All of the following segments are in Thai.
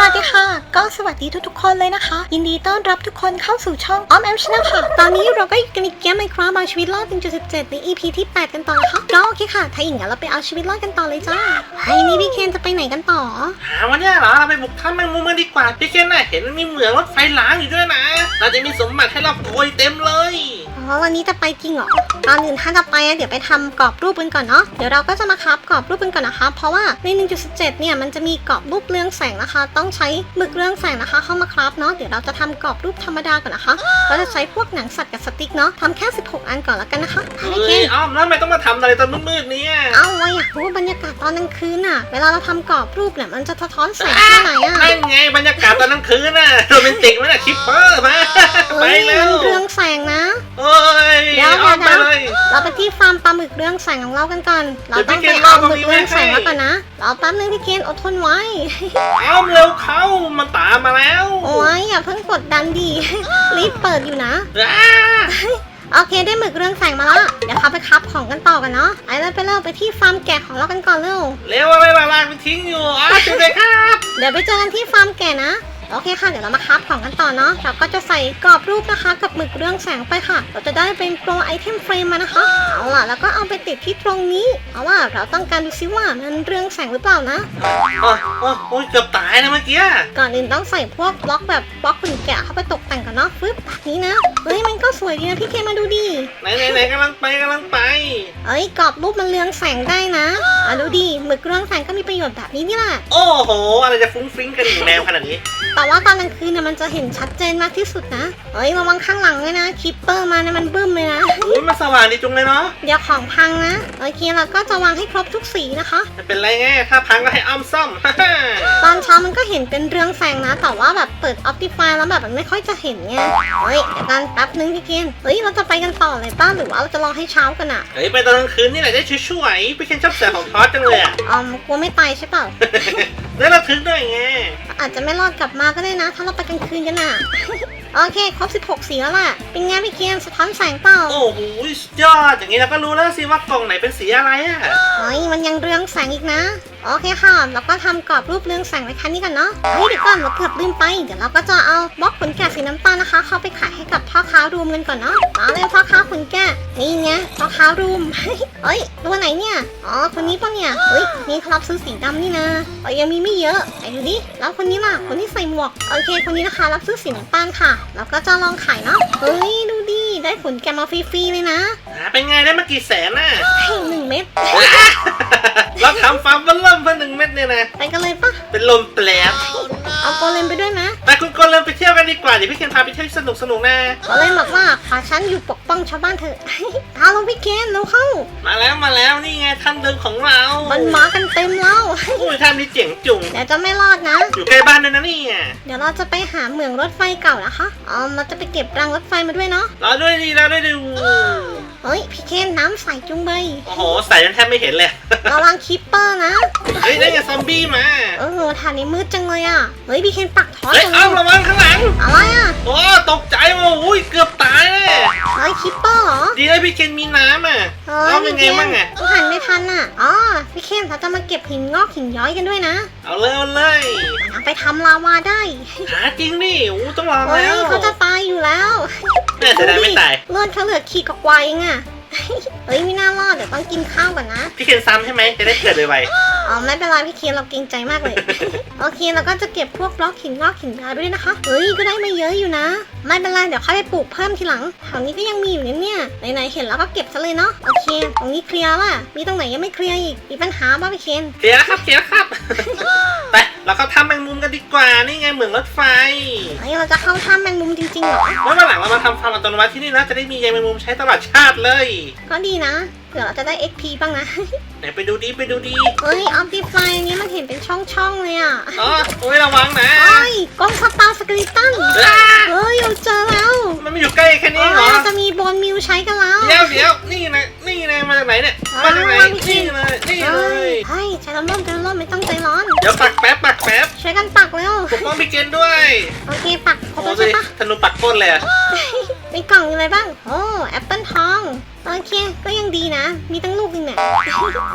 สวัสดีค่ะ ก็สวัสดีทุกๆคนเลยนะคะ ยินดีต้อนรับทุกคนเข้าสู่ช่องออมแอมชนะค่ะ ตอนนี้เราก็อยู่กันในเกมไมคราบาชีวิตรอด1.17 ใน EP ที่ 8 กันต่อนะคะก็โอเคค่ะ ถ้าอย่างนั้นเราไปเอาชีวิตรอดกันต่อเลยจ้าเฮ้นี่พี่เคนจะไปไหนกันต่อหาวันนี้เหรอ เราไปบุกถ้ำแมงมุมกันดีกว่า พี่เคนน่ะเห็นมีเหมืองรถไฟล้างอยู่ด้วยนะ เราจะมีสมบัติให้เราโกยเต็มเลย อ๋อวันนี้จะไปจริงเหรอก่อนอื่นถ้าจะไปอะเดี๋ยวไปทำกรอบรูปกันก่อนเนาะเดี๋ยวเราก็จะมาครับกรอบรูปกันก่อนนะคะ เพราะว่าใน 1.17 เนี่ยมันจะมีกรอบรูปเรืองแสงนะคะ ต้องใช้หมึกเรืองแสงนะคะ เข้ามาครับเนาะเดี๋ยวเราจะทำกรอบรูปธรรมดาก่อนนะคะเราจะใช้พวกหนังสัตว์กับสติ๊กเนาะทำแค่ 16 อันก่อนแล้วกันนะคะไปเฮ้เคยอ้อมแล้วทำไมต้องมาทำอะไรตอนมืดๆเนี่ยเอาไว้อยากรู้บรรยากาศตอนกลางคืนน่ะเวลาเราทำกรอบรูปเนี่ยมันจะสะท้อนแสงแค่ไหนอะนั่นไงบรรยากาศตอนกลางคืนน่ะโรแมนติกไหมน่ะคิปเปอร์มาไปเฮ้ยแล้มัวนเรืองแสงนะโอ้ยเดี๋ยวอ้อมเดี๋ไปยวเลย เราไปที่ฟาร์มปลาหมึกเรืองแสงของเรากันก่อน เราต้องเดี๋ไปยวพี่เคนเอารอตรงหมึกนี้เรืองแสงไว้ให้แล้วก่อนนะรอแป๊บนึงพี่เคนอดทนไว้ อ้อมเร็วเข้ามันตามมาแล้วโอ้ยอย่าเพิ่งกดดันดีรีบเปิดอยู่นะ อ้าโอเคได้หมึกเรืองแสงมาแล้วเดี๋ยวเขาไปคับของกันต่อกันเนาะไปเลยไปเร็วไปที่ฟาร์มแกะของเรากันก่อนเร็ว เร็วอะไรล่ะลากไปทิ้งอยู่อ้าวจุดเลยครับ เดี๋ยวไปเจอกันที่ฟาร์มแกะนะ โอเคค่ะ เดี๋ยวเรามาคับของกันต่อเนาะเราก็จะใส่กรอบรูปนะคะ กับหมึกเรืองแสงไปค่ะ เราจะได้เป็นโปรไอเทมเฟรมมานะคะเอาล่ะแล้วก็เอาไปติดที่ตรงนี้เอาว่าเราต้องการดูซิว่ามันเรืองแสงหรือเปล่านะโอ้ยโอ้ยโอ้ยเกือบตายนะเมื่อกี้ก่อนอื่นต้องใส่พวกบล็อกแบบบล็อกหุ่นแกะเข้าไปตกแต่งก่อนเนาะฟึบแบบนี้นะเฮ้ยมันก็สวยดีนะพี่เคมาดูดิไหนไหนไหนกำลังไปกำลังไปเอ้ยกรอบรูปมันเรืองแสงได้นะอะดูดิหมึกเรืองแสงก็มีประโยชน์แบบนี้นี่แหละโอ้โหอะไรจะฟุ้งฟิ้งกันอยู่แนวขนาดนี้แต่ว่าตอนกลางคืนเนี่ยมันจะเห็นชัดเจนมากที่สุดนะเอ้ยระวังข้างหลังด้วยนะคิปเปอร์มาเนี่ยมันบึ้มเลยนะอุ้ยมันสว่างดีจุงเลยเนาะเดี๋ยวของพังนะโอเคเราก็จะวางให้ครบทุกสีนะคะไม่เป็นไรไงถ้าพังก็ให้อ้อมซ่อม ตอนเช้ามันก็เห็นเป็นเรืองแสงนะ แต่ว่าแบบเปิด Optify แล้วแบบมันไม่ค่อยจะเห็นไงเฮ้ยเดี๋ยวกันแป๊บนึงพี่เกนเฮ้ยเราจะไปกันต่อเลยป้าหรือว่าเราจะรอให้เช้ากันอะเฮ้ยไปตอนกลางคืนนี่แหละได้ช่วยๆพี่เคนชอบเสียงของทอสจังเลยอะอ๋อกลัวไม่ตายใช่เปล่าได้ระทึกด้วยไงอาจจะไม่รอดกลับมาก็ได้นะ ถ้าเราไปกลางคืนกันอะโอเค ครบ 16 สีแล้วล่ะ เป็นไงพี่เกนสะท้อนแสงเปล่า โอ้โหสุดยอดอย่างนี้เราก็รู้แล้วสิว่ากล่องไหนเป็นสีอะไรอะ เฮ้ยมันยังเรืองแสงอีกนะโอเคค่ะแล้วก็ทำกรอบรูปเรืองแสงไว้คันนี้กันเนาะ เฮ้ยเดี๋ยวก่อนเราเกือบลืมไป เดี๋ยวเราก็จะเอาบล็อกขนแกะสีน้ำตาลนะคะ เข้าไปขายให้กับพ่อค้ารวมกันก่อนเนาะมาเลยพ่อค้าขนแกะนี่ไงพ่อค้ารวมเฮ้ยตัวไหนเนี่ย อ๋อคนนี้ปะเนี่ยเฮ้ยนี่เขารับซื้อสีดำนี่นะเอ้ยยังมีไม่เยอะไหนดูดิ แล้วคนนี้ล่ะ คนที่ใส่หมวก โอเค คนนี้นะคะ รับซื้อสีน้ำตาลค่ะแล้วก็จะลองขายเนาะ เฮ้ยดูดิ ได้ขนแกะมาฟรีๆเลยนะหาเป็นไงได้มากี่แสนน่ะให้หนึ่ง เม็ด เราทำฟาร์มเบิ่มเพื่อหนึ่งเม็ดเนี่ยนะ ไปกันเลยปะเป็นลมแปลบเอาโกเลมไปด้วยนะ แต่คุณก็เริ่มไปเที่ยวกันดีกว่าเดี๋ยวพี่เคนพาไปเที่ยวที่สนุกสนุกๆนะ โกเลมบอกว่าขอฉันอยู่ปกป้องชาวบ้านเถอะ เอาลงพี่เคนเร็วเข้า มาแล้วมาแล้วนี่ไงท่านเดิมของเรามันมากันเต็มแล้วอุ้ยท่านนี้เจ๋งจุงเดี๋ยวจะไม่รอดนะ อยู่ใกล้บ้านด้วยนะเนี่ย เดี๋ยวเราจะไปหาเหมืองรถไฟเก่านะคะอ๋อเราจะไปเก็บรางรถไฟมาด้วยเนาะ รอด้วยดีรอด้วยดีเฮ้ยพี่เคนน้ำใสจุงเบยโอ้โหใส่จนแทบไม่เห็นเลย ระวังคิปเปอร์นะเฮ้ยได้ไงซอมบี้มา เออฐานนี้มืดจังเลยอะ เฮ้ยพี่เคนปักถอนเฮ้ยจังอ้อมเลระยวังข้างหลัง อะไรอะ โอ้ตกใจว่ะอุ้ยเกือบตายเลยเฮ้ยคิปเปอร์เหรอ ดีนะพี่เคนมีน้ำอะเฮ้อ้อมยเป็พี่นเคนไงบ้างอะกูหันไม่ทันอะ อ๋อพี่เคนเราจะมาเก็บหินงอกหินย้อยกันด้วยนะเอาเลยเอาเลยเอาไปทำลาวาได้หาจริงดิอู้ต้องลองเฮ้ยแล้วเขาจะตายอยู่แล้วแม่เสียดายไม่ตาย เลือดเขาเหลือขีดกว่าๆเองอะ เฮ้ยไม่น่ารอดเดี๋ยวต้องกินข้าวก่อนนะ พี่เคนซ้ำใช่ไหมจะได้เกิดไว อ๋อไม่เป็นไรพี่เคียนเราเกรงใจมากเลย โอเคเราก็จะเก็บพวกบล็อกหินงอกหินย้อยไปด้วยนะคะ เฮ้ยก็ได้ไม่เยอะอยู่นะ ไม่เป็นไรเดี๋ยวค่อยไปปลูกเพิ่มทีหลังแถวนี้ก็ยังมีอยู่เนี่ยเนี่ยไหนๆเห็นแล้วก็เก็บซะเลยเนาะโอเค ตรงนี้เคลียร์ว่ะมีตรงไหนยังไม่เคลียร์อีกมีปัญหาบ้าพี่เคนๆเคลียร์แล้วครับเคลียร์แล้วครับ ไปเราเข้าทำแมงมุมกันดีกว่านี่ไงเหมืองรถไฟเฮ้ยเราจะเข้าถ้ำแมงมุมจริงๆเหรอแล้ววันหลังเรามาทำฟาร์มอัตโนมัติที่นี่นะจะได้มีใยแมงมุมใช้ตลอดชาติเลย ก็ดีนะเดี๋ยวเราจะได้ XP บ้างนะ ไหนไปดูดีไปดูดีเฮ้ยออ t ติฟายนี้มันเห็นเป็นช่องๆเลยอะอ๋อโอ้ยระวังนะเฮ้ยกล้องสตาร์สกริตันอ้าเฮ้ยเราเจอแล้ว มันไม่อยู่ใกล้แค่นี้เหรอเราจะมีโบนมิวใช้กันแล้วเดี๋ยวเดี๋ยวนี่นะนี่นะมาจากไหนเนี่ยมาจากไหนนี่เลยนี่เลเฮ้ยยเฮ้ยใจร้อนๆใจร้อนๆไม่ต้องใจร้อนเดี๋ยวปักแป๊บปักแป๊บช่วยกันปักเร็วปกป้องพี่เกนด้วยโอเคปักครบโอ้แล้วสิใช่ปะธนูปักก้นเลยอะมีกล่องอยู่อะไรบ้างโอ้แอปเปิลทอง โอเค ก็ยังดีนะ มีตั้งลูกหนึงเนี่ย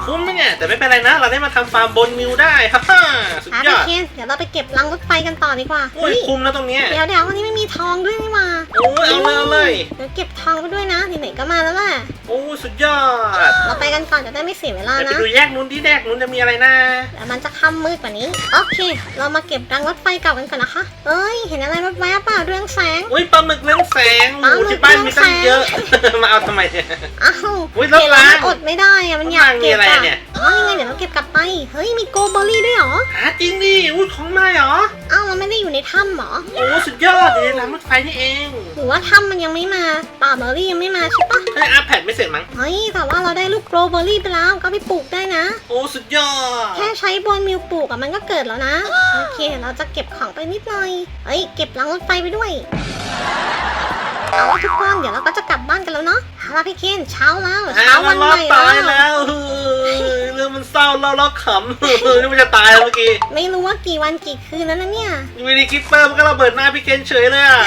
คุ้มไหมเนี่ย แต่ไม่เป็นไรนะ เราได้มาทำฟาร์มบนมิวได้ฮ่าฮ่าสุดหายอไปดเคนเดี๋ยวเราไปเก็บรังรถไฟกันต่อดีกว่าโอ้ยเฮ้ยคุ้มนะตรงเนี้ยเดี๋ยวเดี๋ยววันนี้ไม่มีทองด้วยนี่หว่าโอ้ย เอาเลยเอาเลยเดี๋ยวเก็บทองไปด้วยนะไหนๆก็มาแล้วแหละโอ้ยสุดยอดเราไปกันก่อนจะได้ไม่เสียเวลาเดี๋ยวไปนะดูแยกนู้นที่แยกนู้นจะมีอะไรนะเดี๋ยวมันจะค่ำมืดกว่านี้ โอเค เรามาเก็บรังรถไฟเก่ากันก่อนนะคะ เอ้ย เห็นอะไรแวบๆเปล่าเรื่องแสง อุ้ยปลาหมึกเรืองแสงปลาโอ้หมึกที่บ้านมีตั้งเยอะเรืองแสงมาเอาทำไมเนี่ย อ้าวอุ๊ยรถเห็นแล้วล้างมันอดไม่ได้อะมันอยากรถล้างมีเก็บอะไรอะเนี่ย อ๋อยังไงเดี๋ยวเราเก็บกลับไป เฮ้ย มีโกเบอรี่ด้วยเหรอ หาจริงดิอุ้ยของมาเหรอ อ้าวเราไม่ได้อยู่ในถ้ำเหรอ โอ้สุดยอดอยู่ในรางรถไฟนี่เอง หรือว่าถ้ำมันยังไม่มาป่าเบอร์รี่ยังไม่มาใช่ปะเฮ้ยอาแพดไม่เสร็จมั้ง เฮ้ยแต่ว่าเราได้ลูกโกเบอรี่ไปแล้วก็ไปปลูกได้นะ โอ้สุดยอด แค่ใช้บนมิวปลูกอะมันก็เกิดแล้วนะ โอเคเราจะเก็บของไปนิดหน่อย เฮ้ยเก็บรังรถไฟไปด้วย เอาละทุกคนเดี๋ยวเราก็จะกลับบ้านกันแล้วเนาะเอา ละพี่เคนเช้าแล้วหาเช้ามัวันนรใหอดม่ตายแล้วแล้วเฮ้ยเรื่องมันเศร้าเล่าแล้วขำเฮ้ยนี่มันจะตายแล้วเมื่อกี้ไม่รู้ว่ากี่วันกี่คืนแล้วนะเนี่ยวีดีคิปเปอร์มันก็ระเบิดหน้าพี่เคนเฉยเลยอะ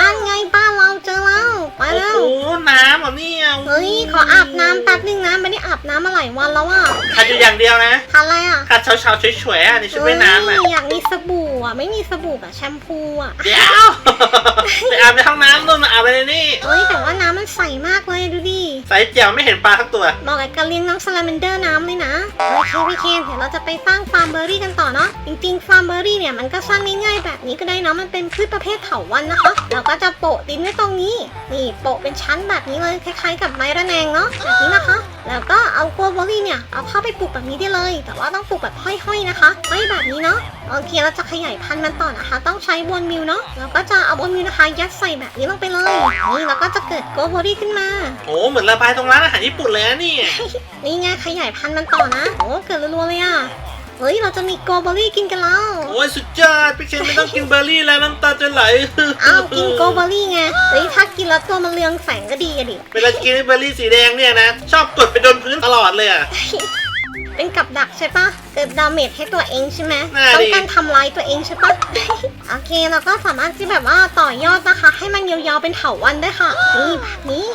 นั่นไงบ้านเราเจอแล้วไปโอ้แล้วโหน้ำเหรอเนี่ยเฮ้ยขออาบน้ำแป๊บนึงนะไม่ได้อาบน้ำมาหลายวันแล้วอะขาดอยู่อย่างเดียวนะทานอะไรอะขาดเช้าๆเฉยๆอะในชุดว่ายน้ำอะเฮ้ยอยากมีสบู่อะไม่มีสบู่แบบแชมพูอะเดี๋ยวไปอาบในห้องน้ำนู่นมาอาบอะไรในนี่เฮ้ยแต่ว่าน้ำมันใสมากเลยดูดิใส่แจ๋วไม่เห็นปลาทั้งตัวบอกกับการเลี้ยงน้องสลาเมนเดอร์น้ำเลยนะโอเคพี่เคนเดี๋ยวเราจะไปสร้างฟาร์มเบอร์รี่กันต่อเนาะจริงๆฟาร์มเบอร์รี่เนี่ยมันก็สร้างง่ายๆแบบนี้ก็ได้เนาะมันเป็นพืชประเภทเถาวัลย์นะคะเราก็จะโปะดินไว้ตรงนี้ นี่โปะเป็นชั้นแบบนี้เลยคล้ายๆ กับไม้ระแนงเนาะแบบนี้นะคะแล้วก็เอากลัวเบอร์รี่เนี่ยเอาเข้าไปปลูกแบบนี้ได้เลย แต่ว่าต้องปลูกแบบห้อยๆนะคะห้อยแบบนี้เนาะโอเคเราจะขยายพันธุ์มันต่อนะคะ ต้องใช้บนมิวเนาะเราก็จะเอาบนมิวนะคะยัดใส่แบบนี้ลงไปเลยนี่แล้วก็จะเกิดโกเบอร์รี่ขึ้นมา โอ้เหมือนระบายตรงร้านอาหารญี่ปุ่นเลยนะเนี่ยนี่ไงขยายพันธุ์มันต่อนะโอ้เกิดรัวๆเลยอะ เฮ้ย เราจะมีโกเบอรี่กินกันแล้ว โอ้ยสุดยอดพี่เคนไม่ต้องกินเบอร์รี่แล้วน้ำตาจะไหลอ้าวกินโกเบอรี่ไง เฮ้ยถ้ากินแล้วตัวมันเรืองแสงก็ดีอะดิ เวลากินไอ้เบอร์รี่สีแดงเนี่ยนะ ชอบกดไปโดนพื้นตลอดเลยอะเป็นกับดักใช่ปะเกิดดาเมจให้ตัวเองใช่ไหมน่าดิต้องการทำลายตัวเองใช่ปะโอเคเราก็สามารถที่แบบว่าต่อยอดนะคะ ให้มันยาวๆเป็นเถาวันได้ค่ะ นี่แบบนี้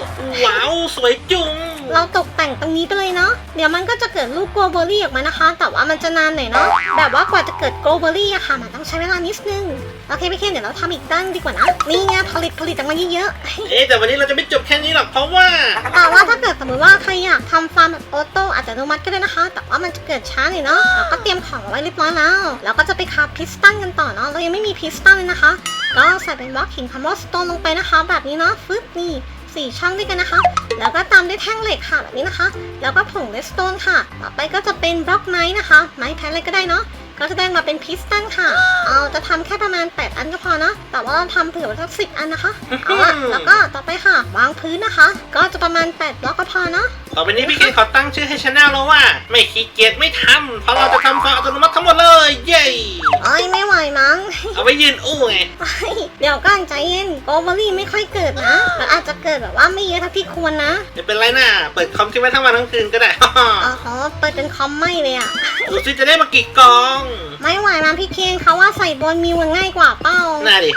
ว้าวสวยจุง เราตกแต่งตรงนี้ไปเลยเนาะเดี๋ยวมันก็จะเกิดลูกโกลเบอรี่ออกมานะคะ แต่ว่ามันจะนานหน่อยเนาะแบบว่ากว่าจะเกิดโกลเบอรี่อะค่ะ มันต้องใช้เวลานิดนึงโอเคพี่เคนเดี๋ยวเราทำอีกด้านดีกว่านะนี่ไงผลิตผลิตออกมาเยอะๆเอ๊ะแต่วันนี้เราจะไม่จบแค่นี้หรอกเพราะว่า แต่ว่าถ้าเกิดสมมติว่าใครอยากทำฟาร์มแบบออโต้อัตโนมัติก็ได้นะคะ แต่ว่ามันจะเกิดช้าหน่อยเนาะเราก็เตรียมของเอาไว้เรียบร้อยแล้วเราก็จะไปคาบพิสตันกันต่อเนาะเรายังไม่มีพิสตันเลยนะคะก็ใส่เป็นบล็อกหินคาร์บอนสโตนลงไปนะคะ แบบนี้เนาะฟึบนี่ สี่ช่องด้วยกันนะคะ แล้วก็ตามด้วยแท่งเหล็กค่ะแบบนี้นะคะ แล้วก็ผงเลสโตนค่ะ ต่อไปก็จะเป็นบล็อกไม้นะคะ ไม้แพ้อะไรก็ได้เนาะ ก็จะได้มาเป็นพิสตันค่ะ เอาจะทำแค่ประมาณ 8 อันก็พอนะ แต่ว่าเราทำเผื่อไว้สักสิอันนะคะ เอาละแล้วก็ต่อไปค่ะ วางพื้นนะคะ ก็จะประมาณ 8 บล็อกก็พอเนาะต่อไปนี้พี่เคนขอตั้งชื่อให้ชาแนลแล้วว่า ไม่ขี้เกียจไม่ทำเพราะเราจะทำฟาร์มอัตโนมัติทั้งหมดเลย เย้เอ้ยไม่ไหวมั้ง เอาไว้ยืนอู้ไงเฮ้ยเดี๋ยวก่อนใจเย็นโกลเบอรี่ไม่ค่อยเกิดนะมันอาจจะเกิดแบบว่าไม่เยอะเท่าที่ควรนะไม่เป็นไรน่ะเปิดคอมทิ้งไว้ทั้งวันทั้งคืนก็ได้เออขอเปิดเป็นคอมไม่เลยอะดูซิจะได้มากี่กองไม่ไหวมั้งพี่เคนเขาว่าใส่บนมิวมันง่ายกว่าเป้า น่าดิ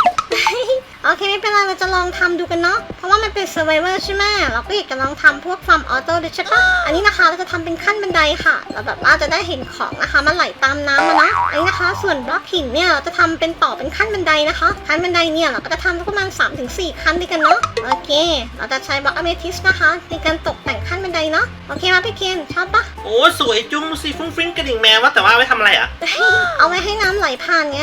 โอเคไม่เป็นไรเราจะลองทำดูกันเนาะเพราะว่ามันเป็น Survivor ใช่ไหมเราก็อยากจะลองทำพวกฟาร์มออโต้ด้วยใช่ปะอันนี้นะคะเราจะทำเป็นขั้นบันไดค่ะ เราแบบว่าจะได้เห็นของนะคะมันไหลตามน้ำมานะอันนี้นะคะ ส่วนบล็อกหินเนี่ยเราจะทำเป็นต่อเป็นขั้นบันไดนะคะขั้นบันไดเนี่ยเราก็จะทำสักประมาณ3-4ขั้นด้วยกันเนาะโอเค เราจะใช้บล็อกอเมทิสนะคะในการตกแต่งขั้นบันไดเนาะโอเคมาพี่เคนชอบปะโอ้สวยจุงดูสิฟุ้งฟิ้งกระดิ่งแมวว่าแต่ว่าไว้ทำอะไรอะเอาไว้ให้น้ำไหลผ่านไง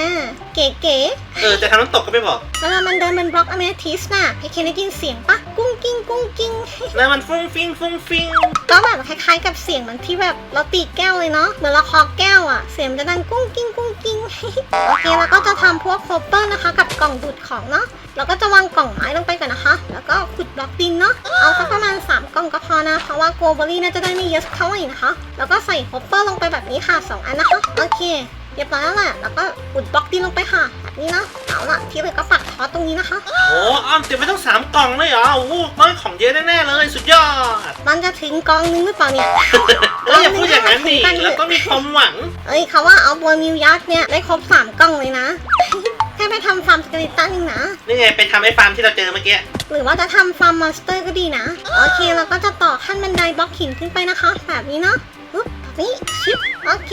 เก๋ เออจะทำน้ำตกก็ไม่บอกๆเวลามันเดินบนบล็อกอเมทิสน่ะพี่เคนได้ยินเสียงปะกุ้งกิ้งกุ้งกิ้ง แล้วมันฟุ้งฟิ้งฟุ้งฟิ้งก็แบบคล้ายๆกับเสียงเหมือนที่แบบเราตีแก้วเลยเนาะเหมือนเราเคอแก้วอะเสียงมันจะดังกุ้งกิ้งกุ้งกิ้ง โอเคแล้วก็จะทำพวกโคเปอร์นะคะ กับกล่องดูดของเนาะเราก็จะวางกล่องไม้ลงไปก่อนนะคะ แล้วก็ขุดบล็อกดินเนาะเอาสักประมาณ 3 กล่องก็พอนะเพราะว่าโกเบอรี่น่าจะได้ไม่เยอะเท่าไหร่นะคะ แล้วก็ใส่โคเปอร์ลงไปแบบนี้ค่ะสองอันนะคะโอเค เรียบร้อยแล้วแหละแล้วก็ขุดบล็อกดินลงไปค่ะแบบนี้เนาะเอาละที่เหลือก็ปักทอสตรงนี้นะคะ โอ้อ้อมเต็มไปต้องสามกล่องเลยเหรอโอ้โหน้อยของเยอะแน่ๆเลยสุดยอด มันจะถึงกองนึงหรือเปล่าเนี่ยเอ้ยอย่าพูดอย่างนั้นดิเราต้องมีความหวัง เอ้ยเขาว่าเอาบัวมิวยักษ์เนี่ยได้ครบสามกล้องเลยนะ แค่ไปทำำฟาร์มสเกลิตันนึงนะ นี่ไงไปทำไอ้ฟาร์มที่เราเจอเมื่อกี้ หรือว่าจะทำฟาร์มมอนสเตอร์ก็ดีนะ โอเคเราก็จะต่อขั้นบันไดบล็อกหินขึ้นไปนะคะ แบบนี้เนาะปึ๊บแบบ นี้ชิปโอเค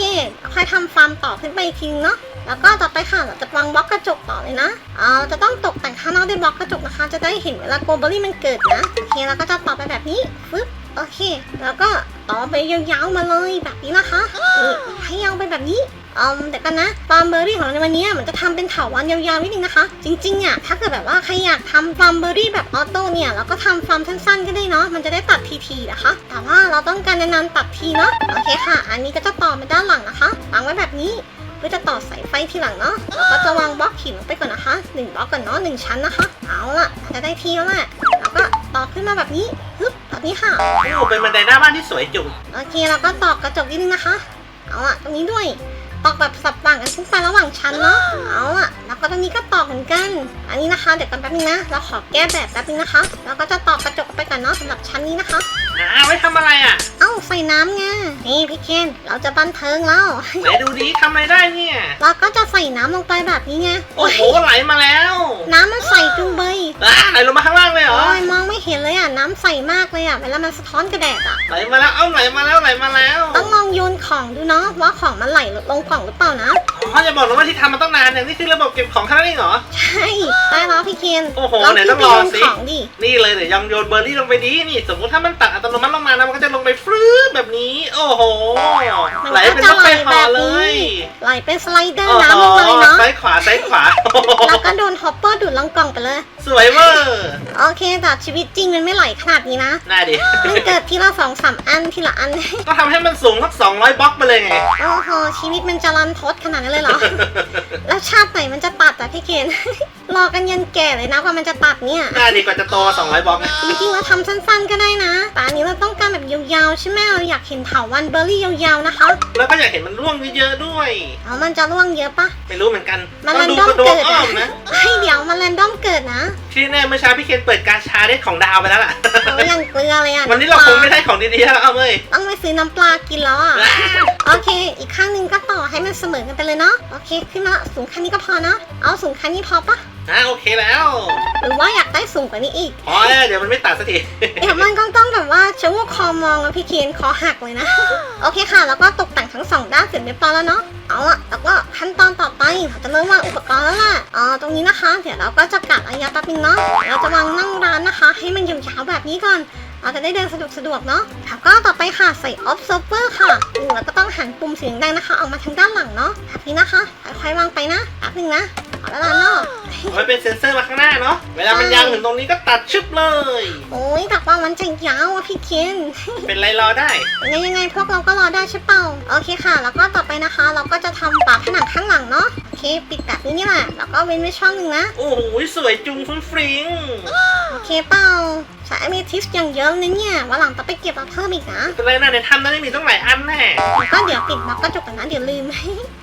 ค่อยทำฟาร์มต่อขึ้นไปอีกทีนึงเนาะแล้วก็ต่อไปค่ะเราจะวางบล็อกกระจกต่อเลยนะเอาจะต้องตกแต่งข้างนอกด้วยบล็อกกระจกนะคะ จะได้เห็นเวลาโกลบอรี่มันเกิดนะโอเคเราก็จะต่อไปแบบนี้ฟึบโอเค แล้วก็ต่อไปยาวๆมาเลยแบบนี้นะคะนี่ให้ยาวไปแบบนี้ อืมเดี๋ยวกันนะฟาร์มเบอร์รี่ของเราในวันนี้มันจะทำเป็นเถาวันยาวๆนิดนึงนะคะ จริงๆเนี่ยถ้าเกิดแบบว่าใครอยากทำฟาร์มเบอร์รี่แบบออโต้เนี่ยเราก็ทำฟาร์มสั้นๆก็ได้เนาะมันจะได้ตัดทีๆนะคะ แต่ว่าเราต้องการนานๆตัดทีเนาะโอเคค่ะ อันนี้ก็จะต่อไปด้านหลังนะคะวางไว้แบบนี้เพื่อจะต่อสายไฟทีหลังเนาะเราก็จะวางบล็อกหินลงไปก่อนนะคะหนึ่งบล็อกก่อนเนาะหนึ่งชั้นนะคะ เอาล่ะจะได้ทีแล้วแหละแล้วก็ต่อขึ้นมาแบบนี้ฮึบแบบนี้ค่ะโอ้เป็นบันไดหน้าบ้านที่สวยจุ๋มโอเคแล้วก็ตอกกระจกนิดนึงนะคะ เอาอะตรงนี้ด้วย ตอกแบบสับต่างกันขึ้นไประหว่างชั้นเนาะเอาอะแล้วก็ตรงนี้ก็ตอกเหมือนกัน อันนี้นะคะเดี๋ยวกันแป๊บนึงนะ เราขอแก้แบบแป๊บนึงนะคะ แล้วก็จะตอกกระจกไปก่อนเนาะสำหรับชั้นนี้นะคะ อ่าไว้ทำอะไรอะ เอ้าใส่น้ำไงนี่พี่เคนเราจะบันเทิงแล้วไหนดูดิทำอะไรได้เนี่ย เราก็จะใส่น้ำลงไปแบบนี้ไงโอ้โหไหลมาแล้วน้ำมันใสจุงเบยอ่าไหลลงมาข้างล่างเลยเหรอ โอ้ยมองไม่เห็นเลยอะน้ำใสมากเลยอะเวลามันสะท้อนกระแดดอะไหลมาแล้ว เอาไหลมาแล้วไหลมาแล้วต้องลองโยนของดูเนาะว่าของมันไหลลงกล่องหรือเปล่านะอ๋อจะบอกนะว่าที่ทำมาตั้งนานเนี่ยนี่คือระบบเก็บของแค่นั้นเองเหรอ ใช่ได้แล้ว พี่เคนโอ้โหเราไหนขึ้ต้นองไปรอโยนสิ ของดินี่เลยเดี๋ยวยองโยนเบอร์รี่ลงไปดีนี่ สมมติถ้ามันตัดอัตโนมัติลงมานะมันก็จะลงไปฟรื้ดแบบนี้ โอ้โหไหลเป็นรถไฟเหอเลยไหลเป็นสไลเดอร์โอ้น้ำโหลงมาเลยเนาะซ้ายขวาซ้ายขวาแล้วก็โดนฮอปเปอร์ดูดลงกล่องไปเลย สวยเวอร์โอเคแต่ชีวิตจริงมันไม่ไหลขนาดนี้นะ น่าดิ มันเกิดทีละสองสามอันทีละอัน ก็ทำให้มันสูงสักสองร้อยบล็อกไปเลยไง โอ้โหชีวิตมันจะรันทดขนาดนั้นเลยเหรอ แล้วชาติไหนมันจะตัดอะพี่เคน รอกันยันแก่เลยนะกว่ามันจะตัดเนี่ยน่าดีกว่าจะโตสองร้อยบล็อกนะจริงๆเราทำสั้นๆก็ได้นะแต่อันนี้เราต้องการแบบยาวๆใช่ไหมเราอยากเห็นเถาวันเบอร์รี่ยาวๆนะคะแล้วก็อยากเห็นมันร่วงเยอะๆด้วยแล้วมันจะร่วงเยอะปะไม่รู้เหมือนกันมันต้แรองนดูดอมกระโดเกิงดอ้อนะมนะเฮ้ยเดี๋ยวมันแรนดอมเกิดนะที่แน่เมื่อเช้าพี่เคนเปิดการชาได้ของดาวไปแล้วล่ะโอ้ยยังเกลือเลยอะวันนี้เราคงไม่ได้ของดีๆแล้วเอาเลยต้องไปซื้อน้ำปลากินแล้วอะโอเค อีกข้างหนึ่งก็ต่อให้มันเสมอกันไปเลยเนาะโอเค ขึ้นมาละสูงขั้นนี้ก็พอเนาะเอาสูงขั้นนี้พอปะ อะโอเคแล้ว หรือว่าอยากได้สูงกว่านี้อีกพอแล้วเดี๋ยวมันไม่ตัดสักที เดี๋ยวมันก็ต้องแบบว่าชะโงกคอมองแล้วพี่เคนคอหักเลยนะ โอเคค่ะ แล้วก็ตกแต่งทั้งสองด้านเสร็จเรียบร้อยแล้วเนาะ เอาละแล้วก็ขั้นตอนต่อไปเราจะเริ่มวางอุปกรณ์แล้วล่ะอ๋อตรงนี้นะคะ เดี๋ยวเราก็จะกัดระยะแป๊บนึงเนาะ เราจะวางนั่งร้านนะคะ ให้มันยาวๆแบบนี้ก่อน เราจะได้เดินสะดวกสะดวกๆเนาะแล้วก็ต่อไปค่ะใส่ observer ค่ะอืมแล้วก็ต้องหันปุ่มสีแดงนะคะ ออกมาทางด้านหลังเนาะแบบนี้นะคะค่อยๆวางไปนะแป๊บนึงนะเอาแล้วล่ะเนาะเอาไว้เป็นเซ็นเซอร์มาข้างหน้าเนาะ เวลามันยาวถึงตรงนี้ก็ตัดชึบเลย โอ้ยแต่ว่ามันจะยาวอะพี่เคนเป็นไรรอได้ ยังไงยังไงพวกเราก็รอได้ใช่เปล่า โอเคค่ะ แล้วก็ต่อไปนะคะ เราก็จะทำปากผนังข้างหลังเนาะ โอเค ปิดแบบนี้นี่แหละ แล้วก็เว้นไว้ช่องหนึ่งนะ โอ้โหสวยจุงฟุ้งฟริงโอเคเปล่าสายมีทิสอย่างเยอะเลยเนี่ยวันหลังต้องไปเก็บมาเพิ่มอีกนะ เป็นไรนะในถ้ำนั้นไม่มีต้องหลายอันแน่แล้วก็เดี๋ยวปิดบล็อกกระจกกันนะเดี๋ยวลืม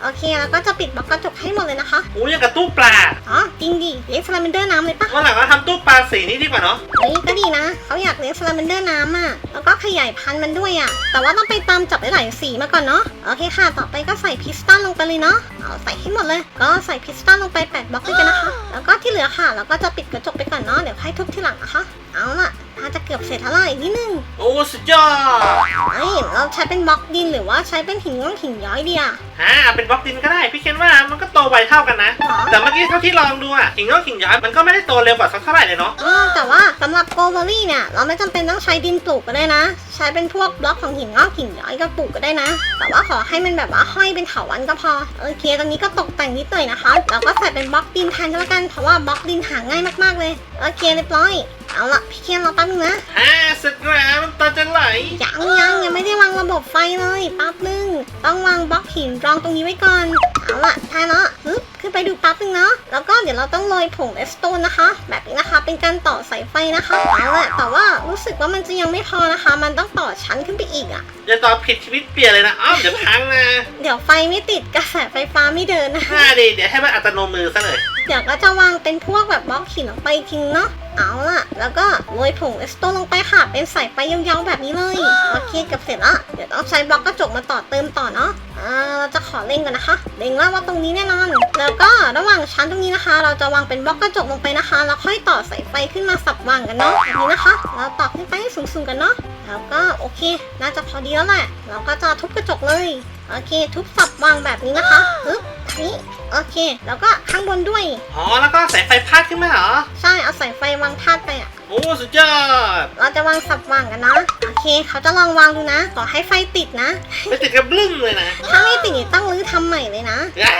โอเคแล้วก็จะปิดบล็อกกระจกให้หมดเลยนะคะโอ้ยยังกับตู้ปลาอ๋อจริงดิเลี้ยงสลาเมนเดอร์น้ำเลยปะวันหลังเราทำตู้ปลาสีนี้ดีกว่าเนาะเฮ้ยก็ดีนะเขาอยากเลี้ยงสลาเมนเดอร์น้ำอะแล้วก็ขยายพันธุ์มันด้วยอะแต่ว่าต้องไปตามจับหลายๆสีมาก่อนเนาะโอเคค่ะ ต่อไปก็ใส่พิสตันลงไปเลยเนาะเอาใส่ให้หมดเลย ก็ใส่พิสตันลงไป8บล็อกด้วยกันนะคะ แล้วก็ที่เหลือค่ะเราก็จะปิดกระจกไปก่อนเนาะเดี๋ยวให้ทุบที่หลังนะคะเอาล่ะน่าจะเกือบเสร็จแล้วล่ะอีกนิดนึงโอ้สุดยอดเอ้ยเราใช้เป็นบล็อกดินหรือว่าใช้เป็นหินงอกหินย้อยดีอะอ่าเป็นบล็อกดินก็ได้ พี่เคนว่ามันก็โตไวเท่ากันนะหรอแต่เมื่อกี้เท่าที่ลองดูอะหิงงอกหิงย้อยมันก็ไม่ได้โตเร็วกว่าสักเท่าไหร่เลยเนาะอ๋อแต่ว่าสำหรับโกลเบอรี่เนี่ยเราไม่จำเป็นต้องใช้ดินปลูกก็ได้นะ ใช้เป็นพวกบล็อกของหินงอกหินย้อยก็ปลูกก็ได้นะ แต่ว่าขอให้มันแบบว่าห้อยเป็นเถาวันก็พอโอเคตอนนี้ก็ตกแต่งนิดหน่อยนะคะแล้วก็ใส่เป็นบล็อกดินแทนก็แล้วกันเพราะว่าบล็อกดินหาง่ายมากๆเลยโอเคเรียบร้อย เอาละพี่เคียนรอแป๊บนึงนะอ่าเสร็จแล้วน้ำตาจะไหลยังยังยังไม่ได้วางระบบไฟเลยแป๊บนึงต้องวางบล็อกหินรองตรงนี้ไว้ก่อนเอาละใช่แล้วฮึบขึ้นไปดูแป๊บนึงเนาะแล้วก็เดี๋ยวเราต้องโรยผงเลสโตนนะคะ แบบนี้นะคะเป็นการต่อสายไฟนะคะเอาละแต่ว่ารู้สึกว่ามันจะยังไม่พอนะคะ มันต้องต่อชั้นขึ้นไปอีกอะ่ะอย่าตอบผิดชีวิตเปลี่ยนเลยนะอ้าวเดี๋ยวพังนะเดี๋ยวไฟไม่ติดกระแสไฟฟ้าไม่เดินนะน่าดีเดี๋ยวให้มันอัตโนมือซะเลยเดี๋ยวก็จะวางเป็นพวกแบบบล็อกหินลงไปอีกทีเนาะ เอาล่ะ แล้วก็โรยผงเอสโตลงไปค่ะ เป็นสายไฟยาวๆแบบนี้เลยโอเคเกับเสร็จละเดี๋ยวต้องใช้บล็อกกระจกมาต่อเติมต่อเนาะอ่าเราจะขอเล่งก่อนนะคะเล่งว่าว่าตรงนี้แน่นอน แล้วก็ระหว่างชั้นตรงนี้นะคะ เราจะวางเป็นบล็อกกระจกลงไปนะคะ แล้วค่อยต่อสายไฟขึ้นมาสับวางกันเนาะแบบนี้นะคะ เราต่อขึ้นไปให้สูงๆกันเนาะ แล้วก็โอเค น่าจะพอดีแล้วแหละ เราก็จะทุบกระจกเลย โอเค ทุบสับวางแบบนี้นะคะปึ๊บ นี้โอเค แล้วก็ข้างบนด้วย อ๋อ แล้วก็สายไฟพาดขึ้นมาเหรอ ใช่เอาสายไฟวางพาดไปอะ โอ้ สุดยอด เราจะวางสับวางกันนะ โอเค เขาจะลองวางดูนะต่อให้ไฟติดนะ ไปติดกับบึ้มเลยนะถ้าไม่ติดนี่ต้องรื้อทำใหม่เลยนะอ่า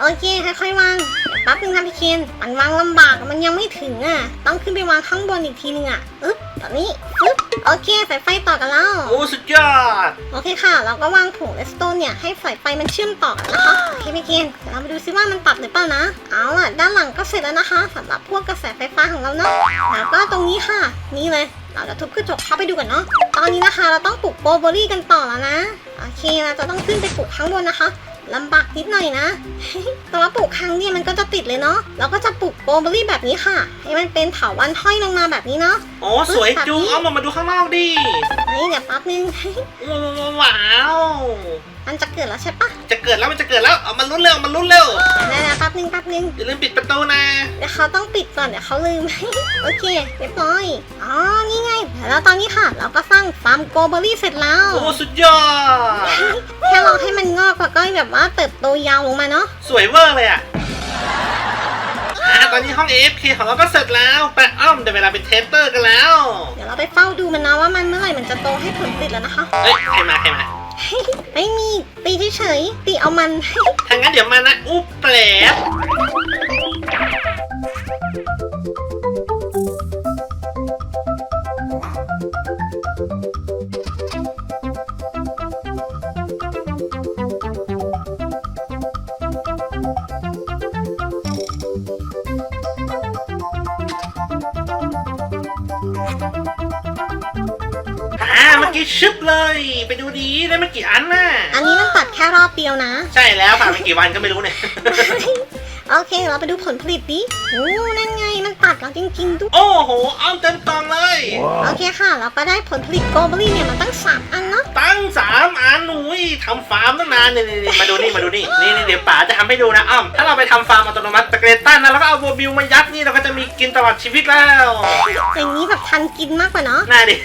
โอเคค่อยๆวางเดี๋ยวแป๊บนึงนะพี่เคนมันวางลำบากอะมันยังไม่ถึงอะ ต้องขึ้นไปวางข้างบนอีกทีนึงอะ อึ๊บ แบบนี้ปึ๊บโอเคสายไฟต่อกันแล้ว โอ้สุดยอด โอเคค่ะ เราก็วางผงเลสโตนเนี่ยให้สายไฟมันเชื่อมต่อกันนะคะโอเคพี่เคนเดี๋ยวเราไปดูซิว่ามันตัดหรือเปล่านะ เอาล่ะด้านหลังก็เสร็จแล้วนะคะสำหรับพวกกระแสไฟฟ้าของเราเนาะแล้วก็ตรงนี้ค่ะ นี่เลย เราจะทุบกระจกเข้าไปดูกันเนาะตอนนี้นะคะ เราต้องปลูกโบเบอรี่กันต่อแล้วนะโอเคเราจะต้องขึ้นไปปลูกข้างบนนะคะ ลำบากนิดหน่อยนะ แต่ว่าปลูกครั้งเนี่ยมันก็จะติดเลยเนาะเราก็จะปลูกโบเบอรี่แบบนี้ค่ะ ให้มันเป็นเถาวันห้อยลงมาแบบนี้เนาะโอ้สวยจุงเอามามาดูข้างนอกดิเฮ้ยเดี๋ยวแป๊บนึงว้าว มันจะเกิดแล้วใช่ปะ จะเกิดแล้วมันจะเกิดแล้วเอามันลุ้นเร็วมันลุ้นเร็วได้แล้วแป๊บนึงแป๊บนึงอย่าลืมปิดประตูนะเดี๋ยวเขาต้องปิดก่อนเดี๋ยวเขาลืม โอเคเรียบร้อยอ๋อนี่ไงแล้วตอนนี้ค่ะ เราก็สร้างฟาร์มโกเบอรี่เสร็จแล้วโอ้สุดยอดแค่รอให้มันงอกแล้วก็แบบว่าเติบโตยาวลงมาเนาะสวยเวอร์เลยอะอ่าตอนนี้ห้อง AFK ของเราก็เสร็จแล้วไปอ้อมได้เวลาเป็นเทสเตอร์กันแล้ว เดี๋ยวเราไปเฝ้าดูมันนะว่ามันเมื่อไหร่มันจะโตให้ผลผลิตแล้วนะคะเฮ้ยใครมาใครมา ไม่มีตีเฉยๆตีเอามัน ถ้างั้นเดี๋ยวมานะ อุ๊บแผลบ อ่าเมื่อกี้ชึบเลย ไปดูดีได้มากี่อันน่ะ อันนี้มันตัดแค่รอบเดียวนะ ใช่แล้วผ่านไปกี่วันก็ไม่รู้เนี่ย โอเค เราไปดูผลผลิตดิโอ้นั่นไงมัน ตัดแล้วจริงๆด้วย โอ้โหอ้อมเต็มกล่องเลย โอเคค่ะ เราก็ได้ผลผลิตโกเบอรี่เนี่ยมาตั้งสามอันเนาะ ตั้งสามอันหนุยทำฟาร์มตั้งนานนี่นี่มาดูนี่มาดูนี่นี่นี่เดี๋ยวป๋าจะทำให้ดูนะอ้อมถ้าเราไปทำฟาร์มอัตโนมัติตะเกรตันนะแล้วก็เอาโบบิวมายัดนี่เราก็จะมีกินตลอดชีวิตแล้วอย่างนี้แบบทันกินมากกว่าเนาะน่าดิ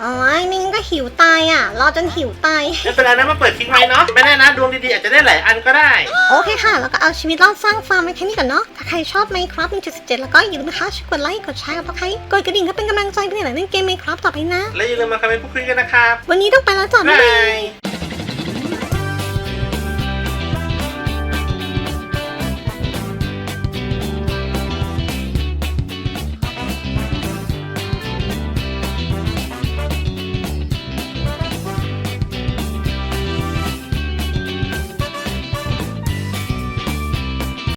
โอ้ยไม่งั้นก็หิวตายอะ รอจนหิวตาย ไม่เป็นไรนะมาเปิดทิ้งไว้เนาะไม่แน่นะดวงดีๆอาจจะได้หลายอันก็ได้ โอเคค่ะ แล้วก็เอาชีวิตรอดสร้างฟาร์มไว้แค่นี้ก่อนเนาะ ถ้าใครชอบ Minecraft 1.17 แล้วก็อย่าลืมนะคะช่วยกดไลค์ กดแชร์กับใครกดกระดิ่งก็เป็นกำลังใจเพื่อนๆเล่นเกม Minecraft ต่อไปนะ และอย่าลืมมาคอมเมนต์พูดคุยกันนะครับ วันนี้ต้องไปแล้วจ้ะบ๊าบ๊ายยบาบายย